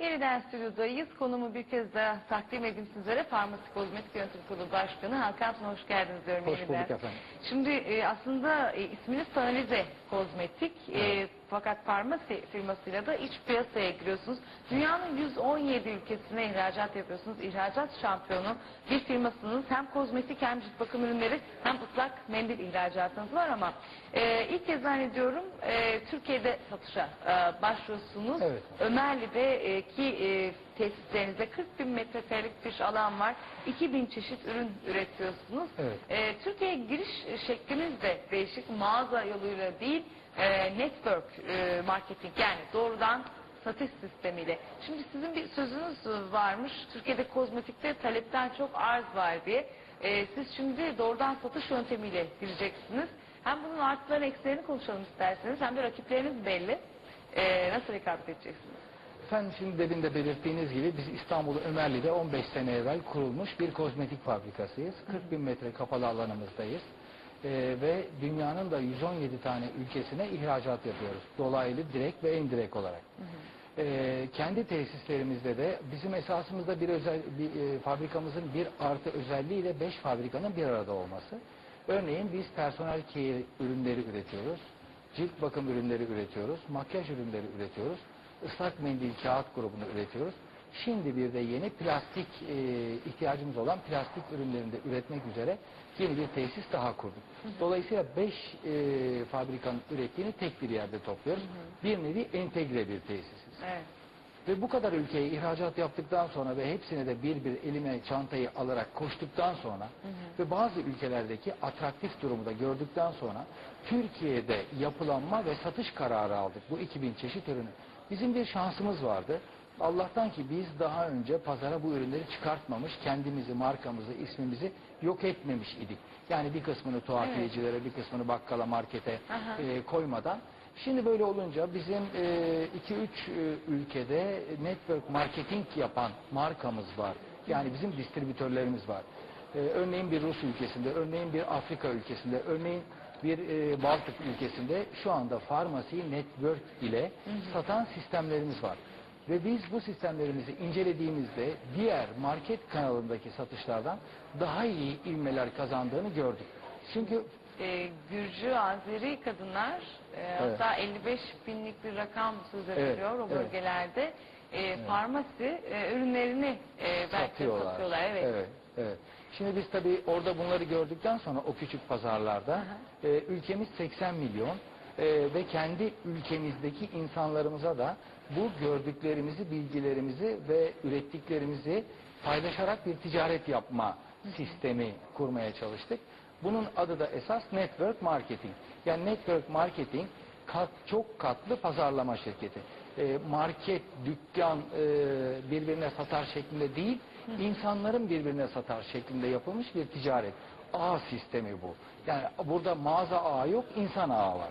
Yeniden stüdyodayız. Konumu bir kez daha takdim edeyim sizlere. Farmasi Kozmetik Yönetim Kurulu Başkanı Hakan hoş geldiniz diyorum Hoş yeniden. bulduk efendim. Şimdi e, aslında e, isminiz Sanalize Kozmetik. E, fakat farmasi firmasıyla da iç piyasaya giriyorsunuz. Dünyanın 117 ülkesine ihracat yapıyorsunuz. İhracat şampiyonu bir firmasınız. Hem kozmetik hem cilt bakım ürünleri hem ıslak mendil ihracatınız var ama e, ilk kez zannediyorum e, Türkiye'de satışa e, başlıyorsunuz. Evet. Ömerli'deki e, tesislerinizde 40 bin metrekarelik bir alan var. 2000 çeşit ürün üretiyorsunuz. Evet. E, Türkiye'ye giriş şekliniz de değişik. Mağaza yoluyla değil, e, network e, marketing yani doğrudan satış sistemiyle. Şimdi sizin bir sözünüz varmış. Türkiye'de kozmetikte talepten çok arz var diye. E, siz şimdi doğrudan satış yöntemiyle gireceksiniz. Hem bunun artılarını eksilerini konuşalım isterseniz hem de rakipleriniz belli. E, nasıl rekabet edeceksiniz? Efendim şimdi demin de belirttiğiniz gibi biz İstanbul Ömerli'de 15 sene evvel kurulmuş bir kozmetik fabrikasıyız. 40 bin metre kapalı alanımızdayız. Ee, ve dünyanın da 117 tane ülkesine ihracat yapıyoruz. Dolaylı direkt ve indirekt olarak. Ee, kendi tesislerimizde de bizim esasımızda bir özel bir, e, fabrikamızın bir artı özelliğiyle 5 fabrikanın bir arada olması. Örneğin biz personel care ürünleri üretiyoruz. Cilt bakım ürünleri üretiyoruz. Makyaj ürünleri üretiyoruz. ıslak mendil kağıt grubunu üretiyoruz. Şimdi bir de yeni plastik e, ihtiyacımız olan plastik ürünlerini de üretmek üzere yeni bir tesis daha kurduk. Dolayısıyla 5 e, fabrikanın ürettiğini tek bir yerde topluyoruz. Bir nevi entegre bir tesisiz. Evet. Ve bu kadar ülkeye ihracat yaptıktan sonra ve hepsine de bir bir elime çantayı alarak koştuktan sonra ve bazı ülkelerdeki atraktif durumu da gördükten sonra Türkiye'de yapılanma ve satış kararı aldık. Bu 2000 çeşit ürünü. Bizim bir şansımız vardı. Allah'tan ki biz daha önce pazara bu ürünleri çıkartmamış, kendimizi, markamızı, ismimizi yok etmemiş idik. Yani bir kısmını tuhafiyecilere, bir kısmını bakkala, markete Aha. e, koymadan. Şimdi böyle olunca bizim 2-3 ülkede network marketing yapan markamız var. Yani bizim distribütörlerimiz var. E, örneğin bir Rus ülkesinde, örneğin bir Afrika ülkesinde, örneğin bir e, Baltık ülkesinde şu anda farmasi network ile satan sistemlerimiz var. Ve biz bu sistemlerimizi incelediğimizde diğer market kanalındaki satışlardan daha iyi ilmeler kazandığını gördük. Çünkü E, Gürcü, Azeri kadınlar e, hatta 55 binlik bir rakam söz Evet, ediliyor o evet. bölgelerde. E, Farmasi e, ürünlerini e, belki satıyorlar. satıyorlar. Evet. evet, evet. Şimdi biz tabii orada bunları gördükten sonra o küçük pazarlarda e, ülkemiz 80 milyon e, ve kendi ülkemizdeki insanlarımıza da bu gördüklerimizi, bilgilerimizi ve ürettiklerimizi paylaşarak bir ticaret yapma sistemi kurmaya çalıştık. Bunun adı da esas network marketing. Yani network marketing kat, çok katlı pazarlama şirketi. E, market, dükkan e, birbirine satar şeklinde değil, insanların birbirine satar şeklinde yapılmış bir ticaret. Ağ sistemi bu. Yani burada mağaza ağı yok, insan ağı var.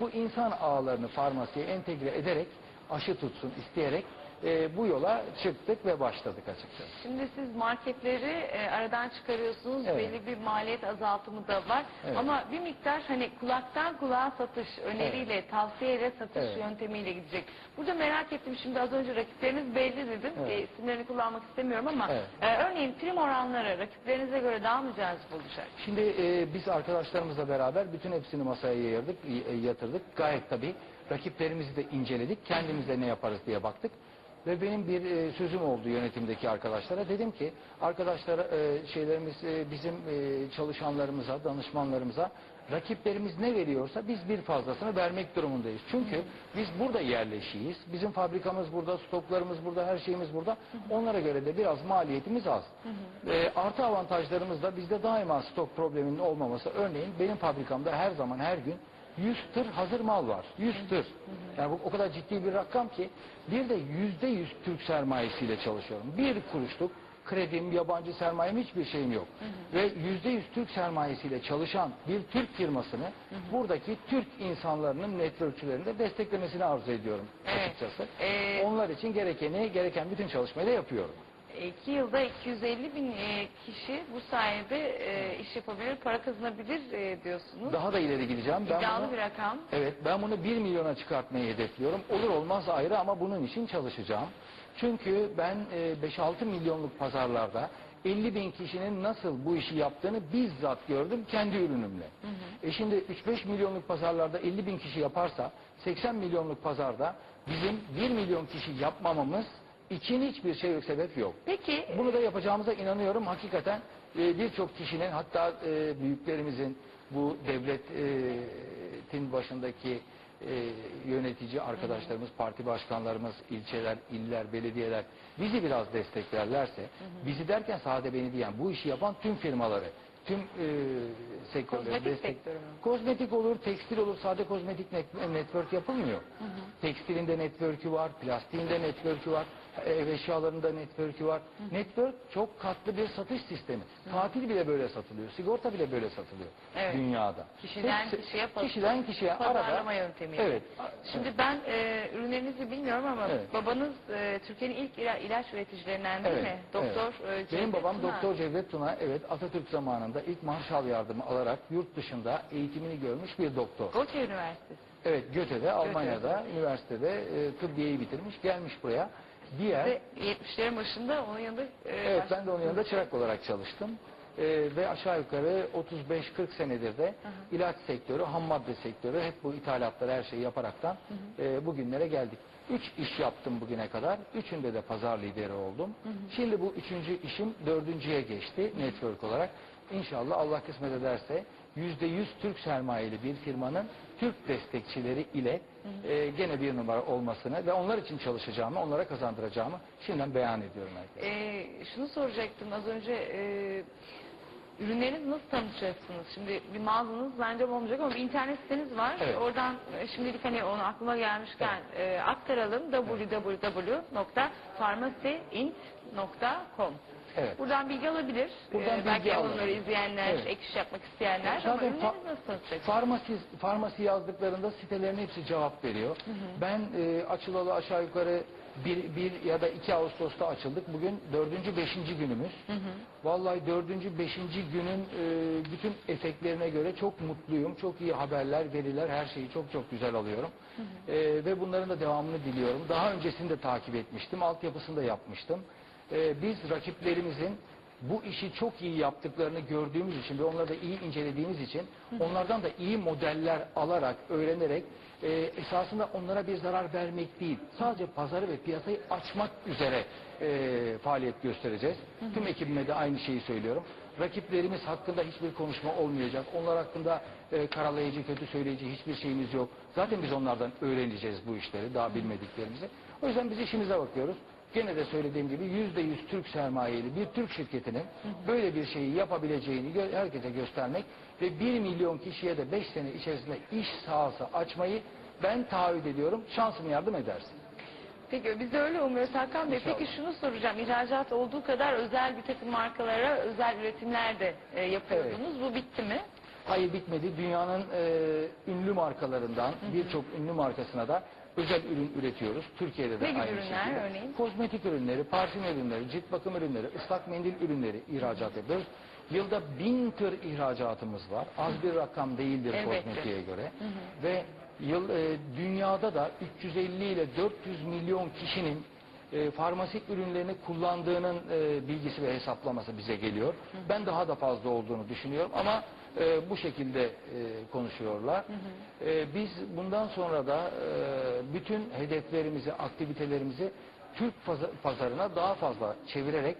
Bu insan ağlarını farmasiye entegre ederek, aşı tutsun isteyerek e, bu yola çıktık ve başladık açıkçası. Şimdi siz marketleri e, aradan çıkarıyorsunuz. Evet. Belli bir maliyet azaltımı da var. Evet. Ama bir miktar hani kulaktan kulağa satış öneriyle, tavsiyeyle satış Evet. yöntemiyle gidecek. Burada merak ettim şimdi az önce rakipleriniz belli dedim. Evet. E, isimlerini kullanmak istemiyorum ama Evet. e, örneğin prim oranları rakiplerinize göre daha mı cazip olacak? Şimdi e, biz arkadaşlarımızla beraber bütün hepsini masaya yayırdık, y- yatırdık. Gayet tabii rakiplerimizi de inceledik. Kendimiz de ne yaparız diye baktık. Ve benim bir e, sözüm oldu yönetimdeki arkadaşlara. Dedim ki arkadaşlar e, şeylerimiz e, bizim e, çalışanlarımıza, danışmanlarımıza rakiplerimiz ne veriyorsa biz bir fazlasını vermek durumundayız. Çünkü biz burada yerleşiyiz. Bizim fabrikamız burada, stoklarımız burada, her şeyimiz burada. Onlara göre de biraz maliyetimiz az. E, artı avantajlarımız da bizde daima stok probleminin olmaması. Örneğin benim fabrikamda her zaman her gün 100 tır hazır mal var. 100 tır. Yani bu o kadar ciddi bir rakam ki bir de yüzde yüz Türk sermayesiyle çalışıyorum. Bir kuruşluk kredim, yabancı sermayem hiçbir şeyim yok. Ve yüzde yüz Türk sermayesiyle çalışan bir Türk firmasını buradaki Türk insanlarının networkçülerinde desteklemesini arzu ediyorum Evet. açıkçası. Ee, Onlar için gerekeni, gereken bütün çalışmayı da yapıyorum. İki yılda 250 bin e, kişi bu sayede e, iş yapabilir, para kazanabilir e, diyorsunuz. Daha da ileri gideceğim. Ben İddialı bunu- bir rakam. Evet ben bunu 1 milyona çıkartmayı hedefliyorum. Olur olmaz ayrı ama bunun için çalışacağım. Çünkü ben e, 5-6 milyonluk pazarlarda 50 bin kişinin nasıl bu işi yaptığını bizzat gördüm kendi ürünümle. E şimdi 3-5 milyonluk pazarlarda 50 bin kişi yaparsa 80 milyonluk pazarda bizim 1 milyon kişi yapmamamız için hiçbir şey yok, sebep yok. Peki Bunu da yapacağımıza inanıyorum. Hakikaten e, birçok kişinin hatta e, büyüklerimizin bu devletin başındaki e, yönetici arkadaşlarımız, parti başkanlarımız, ilçeler, iller, belediyeler bizi biraz desteklerlerse, bizi derken sade beni diyen bu işi yapan tüm firmaları, tüm e, sektörleri Kozmetik destek- sektörü mü? Kozmetik olur, tekstil olur. Sade kozmetik net- network yapılmıyor. Tekstilinde network'ü var, plastiğinde network'ü var, ev eşyalarında network'ü var. Network çok katlı bir satış sistemi. Tatil bile böyle satılıyor, sigorta bile böyle satılıyor Evet. dünyada. Kişiden Hepsi- kişiye kişiden kişiye arada. yöntemiyle. Evet. Şimdi ben e, ürünlerinizi bilmiyorum ama Evet. babanız e, Türkiye'nin ilk ila- ilaç üreticilerinden değil Evet, mi? Doktor e, Benim Cevdet babam Tuna. Doktor Cevdet Tuna, evet Atatürk zamanında ilk Marshall yardımı alarak yurt dışında eğitimini görmüş bir doktor. Goethe Üniversitesi. Evet Göte'de, Almanya'da, üniversitede e, tıbbiyeyi bitirmiş, gelmiş buraya. Diğer, Ve 70'lerin başında onun yanında e, evet ben de onun yanında çırak olarak çalıştım. E, ve aşağı yukarı 35-40 senedir de ilaç sektörü, ham madde sektörü hep bu ithalatları her şeyi yaparaktan e, bugünlere geldik. Üç iş yaptım bugüne kadar. Üçünde de pazar lideri oldum. Şimdi bu üçüncü işim dördüncüye geçti network olarak. İnşallah Allah kısmet ederse yüzde yüz Türk sermayeli bir firmanın Türk destekçileri ile e, gene bir numara olmasını ve onlar için çalışacağımı, onlara kazandıracağımı şimdiden beyan ediyorum herkese. Şunu soracaktım az önce e, ürünlerinizi nasıl tanıtacaksınız? Şimdi bir mağazanız bence olmayacak ama bir internet siteniz var. Evet. Oradan e, şimdilik hani onu aklıma gelmişken e, aktaralım www.farmacyint.com Evet. Buradan bilgi alabilir. Buradan E, belki bilgi onları alabilir. izleyenler, Evet. ek iş yapmak isteyenler ama Zaten ürünlerinizi fa- nasıl tanıtacaksınız? Farmasi, farmasi yazdıklarında sitelerin hepsi cevap veriyor. Ben e, açılalı aşağı yukarı bir, bir ya da iki Ağustos'ta açıldık. Bugün dördüncü, beşinci günümüz. Vallahi dördüncü, beşinci günün e, bütün efektlerine göre çok mutluyum. Çok iyi haberler, veriler, her şeyi çok çok güzel alıyorum. E, ve bunların da devamını diliyorum. Daha öncesini de takip etmiştim. Altyapısını da yapmıştım. E, biz rakiplerimizin bu işi çok iyi yaptıklarını gördüğümüz için ve onları da iyi incelediğimiz için onlardan da iyi modeller alarak, öğrenerek e, esasında onlara bir zarar vermek değil, sadece pazarı ve piyasayı açmak üzere e, faaliyet göstereceğiz. Tüm ekibime de aynı şeyi söylüyorum. Rakiplerimiz hakkında hiçbir konuşma olmayacak. Onlar hakkında e, karalayıcı, kötü söyleyici hiçbir şeyimiz yok. Zaten biz onlardan öğreneceğiz bu işleri, daha bilmediklerimizi. O yüzden biz işimize bakıyoruz. Gene de söylediğim gibi yüzde yüz Türk sermayeli bir Türk şirketinin böyle bir şeyi yapabileceğini gö- herkese göstermek ve bir milyon kişiye de beş sene içerisinde iş sahası açmayı ben taahhüt ediyorum. Şansım yardım edersin. Peki biz de öyle umuyoruz Hakan Bey. İnşallah. Peki şunu soracağım. İhracat olduğu kadar özel bir takım markalara özel üretimler de e, yapıyordunuz. Bu bitti mi? Hayır bitmedi. Dünyanın e, ünlü markalarından birçok ünlü markasına da özel ürün üretiyoruz. Türkiye'de de Ne aynı ürünler şekilde. örneğin? Kozmetik ürünleri, parfüm ürünleri, cilt bakım ürünleri, ıslak mendil ürünleri ihracat ediyoruz. Yılda bin tır ihracatımız var. Az bir rakam değildir Elbette. kozmetiğe göre. Ve yıl e, dünyada da 350 ile 400 milyon kişinin e, farmasik ürünlerini kullandığının e, bilgisi ve hesaplaması bize geliyor. Ben daha da fazla olduğunu düşünüyorum ama e, bu şekilde e, konuşuyorlar. E, biz bundan sonra da e, bütün hedeflerimizi, aktivitelerimizi Türk paza- pazarına daha fazla çevirerek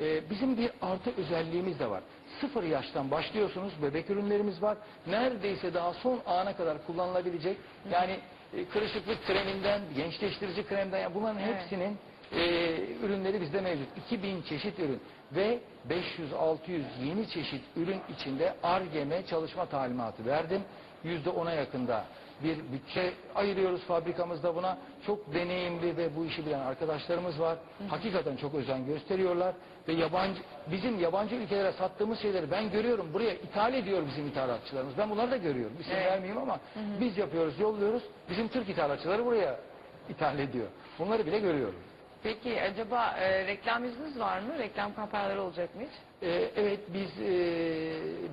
e, bizim bir artı özelliğimiz de var. Sıfır yaştan başlıyorsunuz, bebek ürünlerimiz var. Neredeyse daha son ana kadar kullanılabilecek yani e, kırışıklık kreminden, gençleştirici kremden yani bunların Evet. hepsinin e, ürünleri bizde mevcut. 2000 çeşit ürün ve 500-600 yeni çeşit ürün içinde ARGEM'e çalışma talimatı verdim. %10'a yakında bir bütçe ayırıyoruz fabrikamızda buna. Çok deneyimli ve bu işi bilen arkadaşlarımız var. Hakikaten çok özen gösteriyorlar ve yabancı bizim yabancı ülkelere sattığımız şeyleri ben görüyorum. Buraya ithal ediyor bizim ithalatçılarımız. Ben bunları da görüyorum. İsim Evet. vermeyeyim ama biz yapıyoruz, yolluyoruz. Bizim Türk ithalatçıları buraya ithal ediyor. Bunları bile görüyoruz. Peki acaba e, reklam yüzünüz var mı? Reklam kampanyaları olacak mı hiç? Ee, evet biz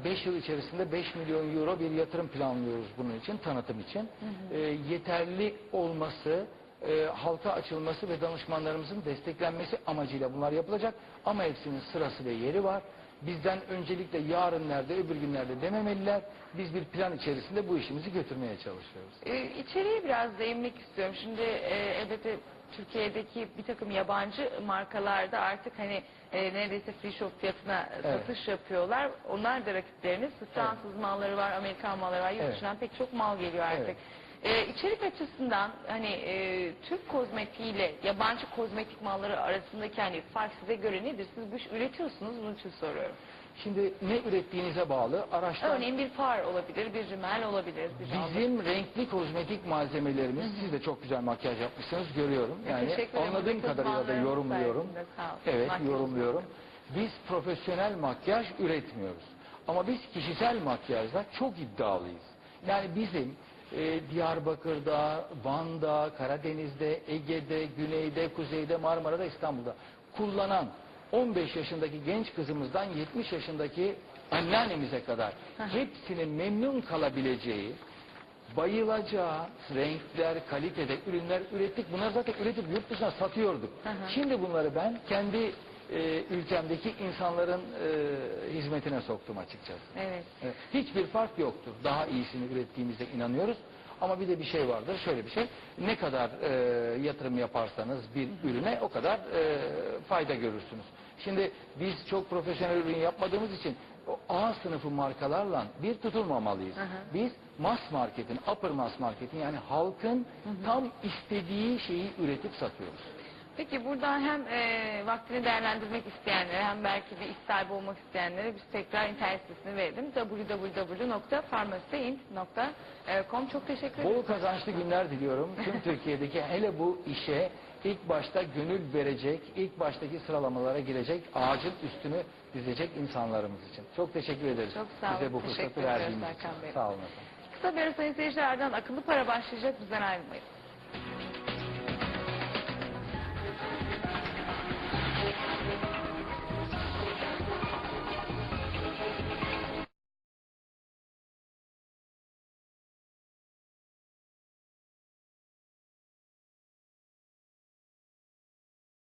5 yıl içerisinde 5 milyon euro bir yatırım planlıyoruz bunun için, tanıtım için. Ee, yeterli olması, e, halka açılması ve danışmanlarımızın desteklenmesi amacıyla bunlar yapılacak. Ama hepsinin sırası ve yeri var. Bizden öncelikle yarın nerede, öbür günlerde dememeliler. Biz bir plan içerisinde bu işimizi götürmeye çalışıyoruz. E, içeriye biraz değinmek istiyorum. Şimdi e, elbette Türkiye'deki bir takım yabancı markalarda artık hani e, neredeyse free shop fiyatına Evet. satış yapıyorlar. Onlar da rakipleriniz. Fransız malları var, Amerikan malları var. Yurt Evet. dışından pek çok mal geliyor artık. Evet. E, içerik açısından hani e, Türk kozmetiğiyle yabancı kozmetik malları arasındaki hani fark size göre nedir? Siz bu iş üretiyorsunuz bunun için soruyorum. Şimdi ne ürettiğinize bağlı araçtan Örneğin bir far olabilir, bir rimel olabilir. Bir. Bizim renkli kozmetik malzemelerimiz, siz de çok güzel makyaj yapmışsınız görüyorum. Yani anladığım kadarıyla da yorumluyorum. Evet Makyaj yorumluyorum. Biz profesyonel makyaj üretmiyoruz. Ama biz kişisel makyajda çok iddialıyız. Yani bizim e, Diyarbakır'da, Van'da, Karadeniz'de, Ege'de, Güney'de, Kuzey'de, Marmara'da, İstanbul'da kullanan 15 yaşındaki genç kızımızdan 70 yaşındaki anneannemize kadar hepsinin memnun kalabileceği bayılacağı renkler, kalitede ürünler ürettik. Bunları zaten üretip yurt dışına satıyorduk. Şimdi bunları ben kendi e, ülkemdeki insanların e, hizmetine soktum açıkçası. Evet. Evet, Hiçbir fark yoktur. Daha iyisini ürettiğimize inanıyoruz. Ama bir de bir şey vardır. Şöyle bir şey. Ne kadar e, yatırım yaparsanız bir ürüne o kadar e, fayda görürsünüz. Şimdi biz çok profesyonel ürün yapmadığımız için o A sınıfı markalarla bir tutulmamalıyız. Hı hı. Biz mass marketin, upper mass marketin yani halkın tam istediği şeyi üretip satıyoruz. Peki burada hem e, vaktini değerlendirmek isteyenlere hem belki bir iş sahibi olmak isteyenlere biz tekrar internet sitesini verelim. www.farmacyint.com Çok teşekkür ederim. Bol kazançlı günler diliyorum. Tüm Türkiye'deki hele bu işe ilk başta gönül verecek, ilk baştaki sıralamalara girecek, ağacın üstünü dizecek insanlarımız için. Çok teşekkür ederiz. Çok sağ olun. Bize bu Teşekkür fırsatı verdiğiniz için. Bey. Sağ olun efendim. Kısa bir ara sayın seyircilerden akıllı para başlayacak bizden ayrılmayın.